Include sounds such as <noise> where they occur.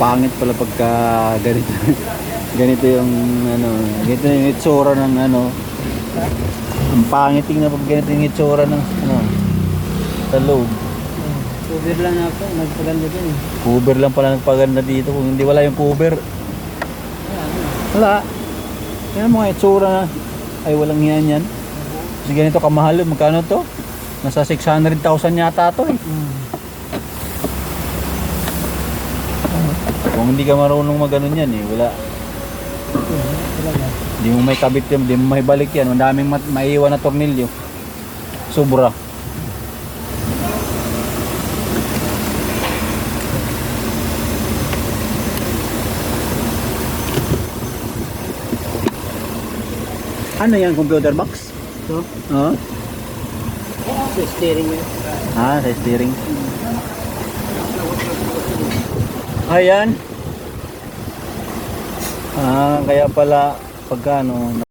pangit pala pagka ganito. <laughs> ganito yung ano, ganito yung itsura ng ano. Ang pangit tingnan pag ganito yung itsura ng ano sa loob. Cover lang ako, nagpaganda din eh. Cover lang pala nagpaganda dito. Kung hindi wala yung cover, wala. Yan mga itsura na. Ay, walang yan yan. Kasi ganito kamahal. Magkano to? Nasa 600,000 yata to eh. Kung hindi ka marunong maganon yan eh, wala. Hindi mo may kabit yan, hindi mo may balik yan. Ang daming maiiwan na tornilyo. Sobra. Ano yan, computer box? So, Oo. sa steering yun. Ah, sa steering. Ayan. Ah, kaya pala pagka ano,